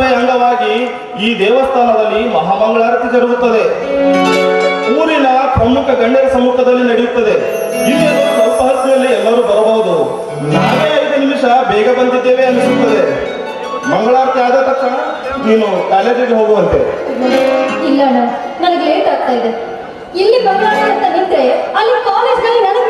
ಈ ದೇವಸ್ಥಾನದಲ್ಲಿ ಮಹಾಮಂಗಳಾರತಿ ಜರುಗುತ್ತದೆ. ಊರಿನ ಪ್ರಮುಖ ಗಣ್ಯರ ಸಮ್ಮುಖದಲ್ಲಿ ನಡೆಯುತ್ತದೆ. ಇಲ್ಲಿ ಸ್ವಲ್ಪ ಹೊತ್ತಿನಲ್ಲಿ ಎಲ್ಲರೂ ಬರಬಹುದು. ನಾವೇ ಐದು ನಿಮಿಷ ಬೇಗ ಬಂದಿದ್ದೇವೆ ಅನಿಸುತ್ತದೆ ಮಂಗಳಾರತಿ ಆದ ತಕ್ಷಣ ನೀನು ಕಾಲೇಜಿಗೆ ಹೋಗುವಂತೆ. ಇಲ್ಲ ನನಗೆ ಲೇಟ್ ಆಗ್ತಾ ಇದೆ. ಇಲ್ಲಿ ಬಂಗಾರ ಅಂತ ನಿಂತ್ರೆ ಅಲ್ಲಿ ಕಾಲೇಜ್ನಲ್ಲಿ ನನಗೆ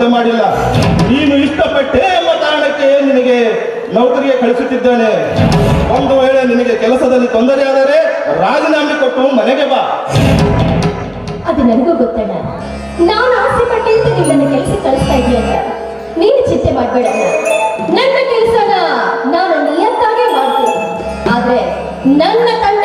ಕೊರತೆ ಮಾಡಿಲ್ಲ. ನೀನು ಇಷ್ಟಪಟ್ಟೆ ಎಂಬ ಕಾರಣಕ್ಕೆ ನಿನಗೆ ನೌಕರಿಗೆ ಕಳಿಸುತ್ತಿದ್ದೇನೆ. ಒಂದು ವೇಳೆ ನಿನಗೆ ಕೆಲಸದಲ್ಲಿ ತೊಂದರೆ ಆದರೆ ರಾಜೀನಾಮೆ ಕೊಟ್ಟು ಮನೆಗೆ ಬಾ. ಅದು ನನಗೂ ಗೊತ್ತಣ್ಣ. ನಾನು ಆಸೆ ಪಟ್ಟಿದ್ದು ನಿಮ್ಮನ್ನು ಕೆಲಸ ಕಳಿಸ್ತಾ ಇದೆಯಲ್ಲ ನೀನು ಚಿಂತೆ ಮಾಡಬೇಡಣ್ಣ ನನ್ನ ಕೆಲಸನ ನಾನು ನಿಯತ್ತಾಗೆ ಮಾಡ್ತೀನಿ. ಆದ್ರೆ ನನ್ನ ತಂಟೆಗೆ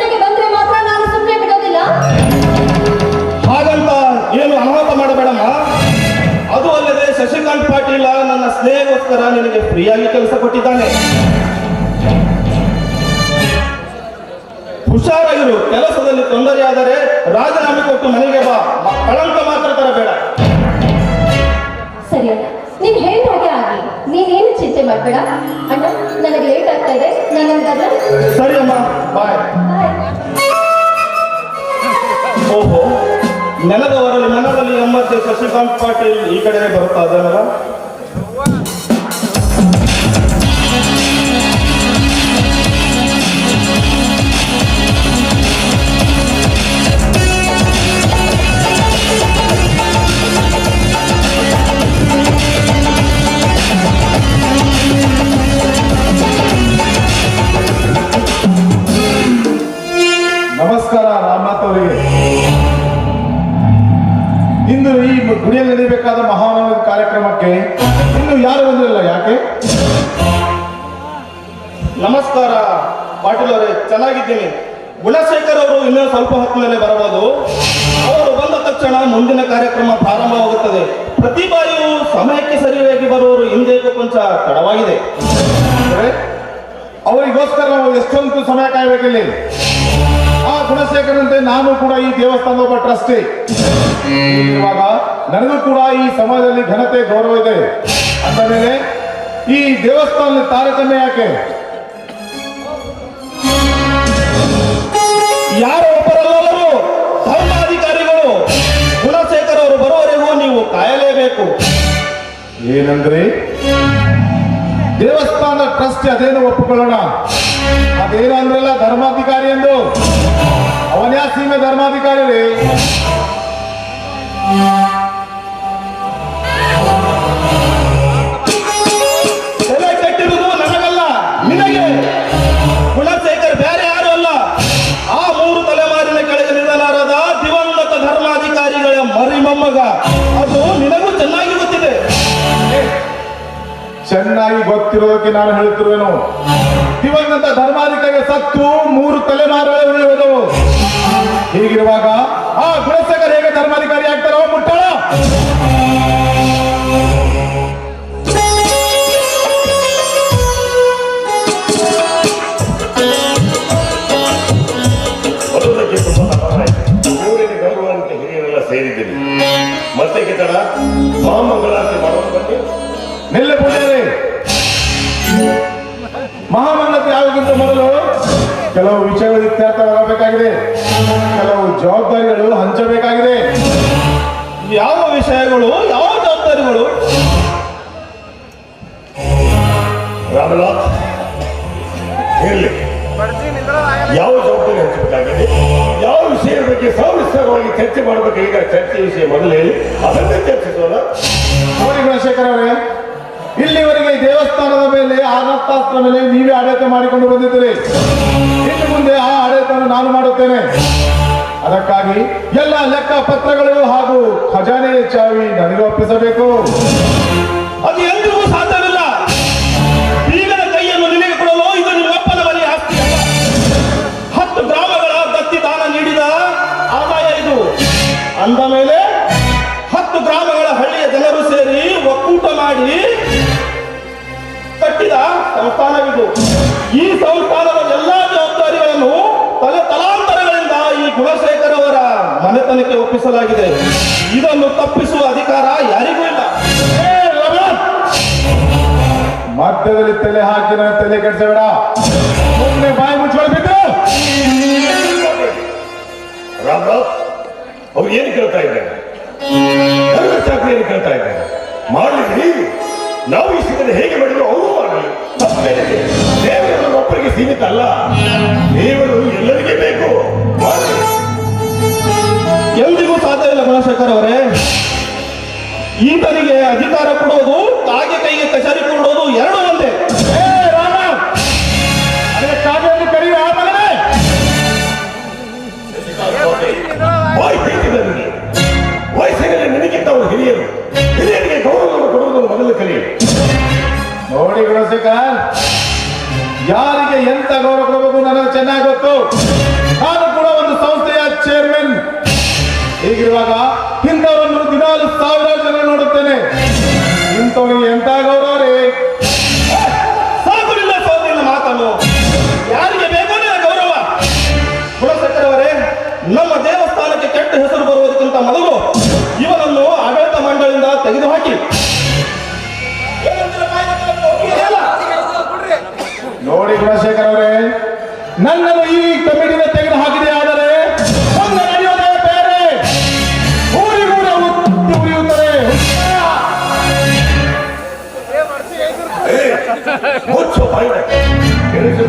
ಸ್ನೇಹಗೋಸ್ಕರ ನಿನಗೆ ಫ್ರೀಯಾಗಿ ಕೆಲಸ ಕೊಟ್ಟಿದ್ದಾನೆ. ಹುಷಾರಾಗಿರು ಕೆಲಸದಲ್ಲಿ ತೊಂದರೆಯಾದರೆ ರಾಜೀನಾಮೆ ಕೊಟ್ಟು ಮನೆಗೆ ಬಾ. ಕಳಂಕ ಮಾತ್ರ ತರಬೇಡ. ಸರಿ ನೀನ್ ಹೇಳಿದ ಹಾಗೆ ಆಗಿ. ನೀನೇನು ಚಿಂತೆ ಮಾಡಬೇಡ. ಅಣ್ಣ ನನಗೆ ಲೇಟ್ ಆಗ್ತಾ ಇದೆ. ನಾನು ಸರಿ ಅಮ್ಮ ಬಾಯ್ ಓಹೋ ನೆಲದವರಲ್ಲಿ ಮನದಲ್ಲಿ ನಮ್ಮತ್ತೆ ಶಶಿಕಾಂತ್ ಪಾಟೀಲ್ ಈ ಕಡೆ ಬರುತ್ತಾ ಅದನ್ನಲ್ಲ ನಡೆಯಬೇಕಾದ ಮಹಾನವಮಿ ಕಾರ್ಯಕ್ರಮಕ್ಕೆ ಇನ್ನು ಯಾರು ಬಂದಿರಲಿಲ್ಲ ಯಾಕೆ? ನಮಸ್ಕಾರ, ಪಾಟೀಲ್ ಅವರೇ, ಚೆನ್ನಾಗಿದ್ದೀನಿ. ಗುಣಶೇಖರ್ ಅವರು ಇನ್ನೂ ಸ್ವಲ್ಪ ಹೊತ್ತಿನಲ್ಲೇ ಬರಬಹುದು. ಅವರು ಬಂದ ತಕ್ಷಣ ಮುಂದಿನ ಕಾರ್ಯಕ್ರಮ ಪ್ರಾರಂಭವಾಗುತ್ತದೆ. ಪ್ರತಿ ಬಾರಿಯೂ ಸಮಯಕ್ಕೆ ಸರಿಯಾಗಿ ಬರುವವರು ಹಿಂದೆ ಕೊಂಚ ತಡವಾಗಿದೆ. ಅವರಿಗೋಸ್ಕರ ನಾವು ಎಷ್ಟೊಂದು ಸಮಯ ಕಾಯಬೇಕಿಲ್ಲಿ ಗುಣಶೇಖರಂತೆ ನಾನು ಕೂಡ ಈ ದೇವಸ್ಥಾನದ ಒಬ್ಬ ಟ್ರಸ್ಟಿ. ಇವಾಗ ನನಗೂ ಕೂಡ ಈ ಸಮಾಜದಲ್ಲಿ ಘನತೆ, ಗೌರವ ಇದೆ. ಅಂದ ಮೇಲೆ ಈ ದೇವಸ್ಥಾನದ ತಾರತಮ್ಯ ಯಾಕೆ? ಯಾರು ಒಬ್ಬರಲ್ಲವರು ಧರ್ಮಾಧಿಕಾರಿಗಳು. ಗುಣಶೇಖರ್ ಅವರು ಬರುವವರೆಗೂ ನೀವು ಕಾಯಲೇಬೇಕು. ಏನಂದ್ರೆ ದೇವಸ್ಥಾನ ಟ್ರಸ್ಟ್ ಅದೇನು ಒಪ್ಪಿಕೊಳ್ಳೋಣ. ಅದೇನು ಅಂದ್ರಲ್ಲ ಧರ್ಮಾಧಿಕಾರಿ ಎಂದು. ಅವನ್ಯಾ ಸೀಮೆ ಧರ್ಮಾಧಿಕಾರಿ ರೀ ತಲೆ ಕೆಟ್ಟಿರುವುದು ನನಗಲ್ಲ, ನಿನಗೆ. ಕುಲಶೇಖರ್ ಬೇರೆ ಯಾರು ಅಲ್ಲ. ಆ ಮೂರು ತಲೆಮಾರಿನ ಕೆಳಗೆ ನಿಲ್ಲಲಾರದ ದಿವಂಗತ ಧರ್ಮಾಧಿಕಾರಿಗಳ ಮರಿ ಮೊಮ್ಮಗ ಅದು ನಿನಗೂ ಚೆನ್ನಾಗಿ ಗೊತ್ತಿದೆ ಚೆನ್ನಾಗಿ ಗೊತ್ತಿರೋದಕ್ಕೆ ನಾನು ಹೇಳ್ತಿರುವೆನು. ದಿವಂಗತ ಧರ್ಮಾಧಿಕಾರಿಗೆ ಸತ್ತು ಮೂರು ತಲೆಮಾರುಗಳು ಹೀಗಿರುವಾಗ ಆ ಗುಣಶೇಖರ್ ಹೇಗೆ ಧರ್ಮಾಧಿಕಾರಿ ಆಗ್ತಾರೋ ಮಹಾಮನ್ನತೆ ಮೊದಲು ಕೆಲವು ವಿಷಯಗಳು ಇತ್ಯರ್ಥವಾಗಬೇಕಾಗಿದೆ ಕೆಲವು ಜವಾಬ್ದಾರಿಗಳು ಹಂಚಬೇಕಾಗಿದೆ. ಯಾವ ವಿಷಯಗಳು, ಯಾವ ಜವಾಬ್ದಾರಿಗಳು? ಯಾವ ಜವಾಬ್ದಾರಿ ಹಂಚಬೇಕಾಗಿದೆ? ಯಾವ ವಿಷಯದ ಬಗ್ಗೆ ಸವಿಸ್ತಾರವಾಗಿ ಚರ್ಚೆ ಮಾಡಬೇಕು? ಈಗ ಚರ್ಚೆ ವಿಷಯ ಮೊದಲು ಹೇಳಿ. ಅದನ್ನೇ ಚರ್ಚಿಸೋಣ. ಶೇಖರ್ ಅವರೇ ಇಲ್ಲಿವರೆಗೆ ದೇವಸ್ಥಾನದ ಮೇಲೆ ಆಡಳಿತಾಸ್ತ್ರ ಮೇಲೆ ನೀವೇ ಆಡಳಿತ ಮಾಡಿಕೊಂಡು ಬಂದಿದ್ದೀರಿ. ಇನ್ನು ಮುಂದೆ ಆ ಆಡಳಿತವನ್ನು ನಾನು ಮಾಡುತ್ತೇನೆ. ಅದಕ್ಕಾಗಿ ಎಲ್ಲ ಲೆಕ್ಕ ಪತ್ರಗಳು ಹಾಗೂ ಖಜಾನೆ ಚಾವಿ ನನಗೆ ಒಪ್ಪಿಸಬೇಕು. ಅದು ಎಂದಿಗೂ ಸಂಸ್ಥಾನವಿದು. ಈ ಸಂಸ್ಥಾನದ ಎಲ್ಲಾ ಜವಾಬ್ದಾರಿಗಳನ್ನು ತಲೆ ತಲಾಂತರಗಳಿಂದ ಈ ಗುಣಶೇಖರ್ ಅವರ ಮನೆತನಕ್ಕೆ ಒಪ್ಪಿಸಲಾಗಿದೆ. ಇದನ್ನು ತಪ್ಪಿಸುವ ಅಧಿಕಾರ ಯಾರಿಗೂ ಇಲ್ಲ! ಮಧ್ಯದಲ್ಲಿ ತಲೆ ಹಾಕಿ ನನ್ನ ತಲೆ ಕೆಡಿಸಬೇಡ. ಸುಮ್ಮನೆ ಬಾಯಿ ರಾಮರಾವ್ ಅವ್ರು ಏನು ಕೇಳ್ತಾ ಇದ್ದಾರೆ? ಏನು ಕೇಳ್ತಾ ಇದ್ದಾರೆ? ಮಾಡಲಿ ನಾವು ಇಷ್ಟದಲ್ಲಿ ಹೇಗೆ ಮಾಡಿದ್ರು ಅವರು? ತಪ್ಪೇನಿದೆ ಒಬ್ಬರಿಗೆ ಸೀಮಿತ ಅಲ್ಲ ದೇವರು ಎಲ್ಲರಿಗೆ ಬೇಕು. ಎಲ್ರಿಗೂ ಸಾಧ್ಯ ಇಲ್ಲ ಗುಣಶೇಖರ್ ಅವರೇ. ಈತನಿಗೆ ಅಧಿಕಾರ ಕೊಡೋದು, ತಾಗೆ ಕೈಗೆ ಕಚೇರಿ ಕೊಡೋದು ಎರಡು ಚೆನ್ನಾಗಿ ಗೊತ್ತು ನಾನು ಕೂಡ ಒಂದು ಸಂಸ್ಥೆಯ ಚೇರ್ಮನ್ ಹೀಗಿರುವಾಗ ಇಂಥವರನ್ನು ದಿನಾಲು ಸಾವಿರಾರು ಜನ ನೋಡುತ್ತೇನೆ. ಇಂಥವರಿಗೆ ಎಂತ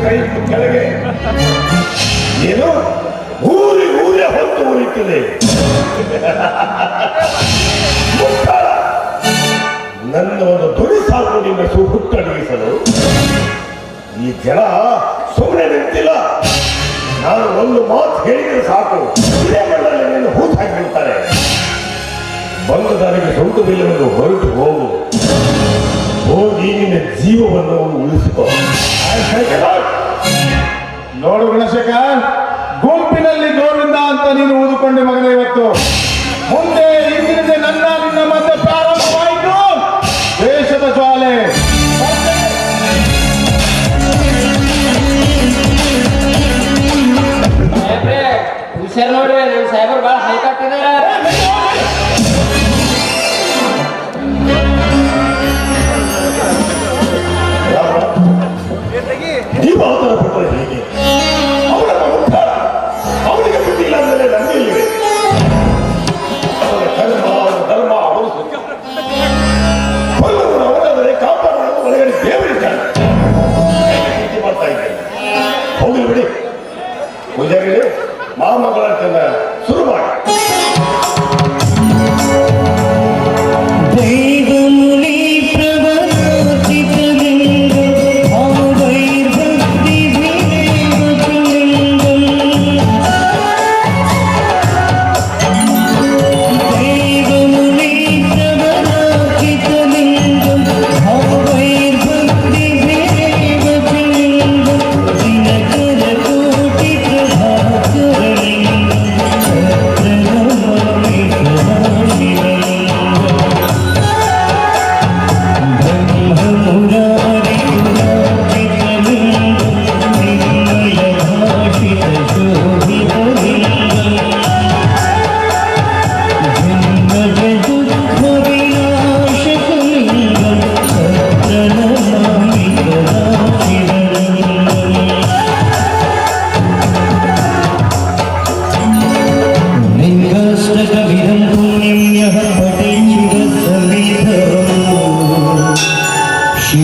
ಕೈ ಕೆಳಗೆ. ಏನು ಊರಿ ಊರೇ ಹೊತ್ತು ಉಳಿತಿದೆ. ನನ್ನ ಒಂದು ದುಡಿ ಸಾಕು ನಿನ್ನ ಸುಹುಟ್ಟಡಗಿಸಲು ಈ ಜನ ಸುಮ್ಮನೆ ನಿಂತಿಲ್ಲ. ನಾನು ಒಂದು ಮಾತು ಹೇಳಿದ್ರೆ ಸಾಕು. ಇದೇ ಮಣ್ಣಲ್ಲಿ ನೀನು ಹೂತು ಹಾಕಿಬಿಡ್ತಾರೆ. ಬಂದು ನನಗೆ ಸೊಂಟು ಬಿಲ್ಲವನ್ನು ಹೊರಟು ಹೋಗು. ಹೋಗಿ ನಿನ್ನ ಜೀವವನ್ನು ಉಳಿಸಿಕೊ. ನೋಡು ಗಣಶಕ ಗುಂಪಿನಲ್ಲಿ ಗೋವಿಂದ ಅಂತ ನೀನು ಊದುಕೊಂಡೆ ಮಗನೇ ಇವತ್ತು. ಮುಂದೆ ಇಂದಿನಿಂದ ನನ್ನ, ನಿನ್ನ ಮತ್ತೆ ಪ್ರಾರಂಭವಾಯಿತು. ದೇಶದ ಸಾಹೇಬ್ರೆ ಹುಷಾರ್ ನೋಡ್ರಿ ಬಹಳ ಸಾಹೇಬ್ರು ದೀಪಾವತರಪಟ್ಟರೆ ಹೇಗೆ ಅವರ ಉದ್ಧಾರ ಅವರಿಗೆ ಬುದ್ಧಿ ಇಲ್ಲ ಅಂದರೆ ನನಗೆ ಇಲ್ಲಿವೆ ಅವರ ಕರ್ಮ ಅವರ ಧರ್ಮ ಅವರು ಕೊಲ್ಲವರು ಅವರಾದರೆ ಕಾಪಾಡಲು ಒಳಗಡೆ ದೇವರಿದ್ದಾನೆ ರೀತಿ ಮಾಡ್ತಾ ಇದ್ದೇನೆ ಹೋಗಲಿ ಬಿಡಿ ಪೂಜಾರಿಗಳು ಮಾಮಗಳ ಶುರು ಮಾಡಿ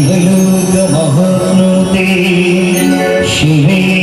হলুদ মহনতে শিবের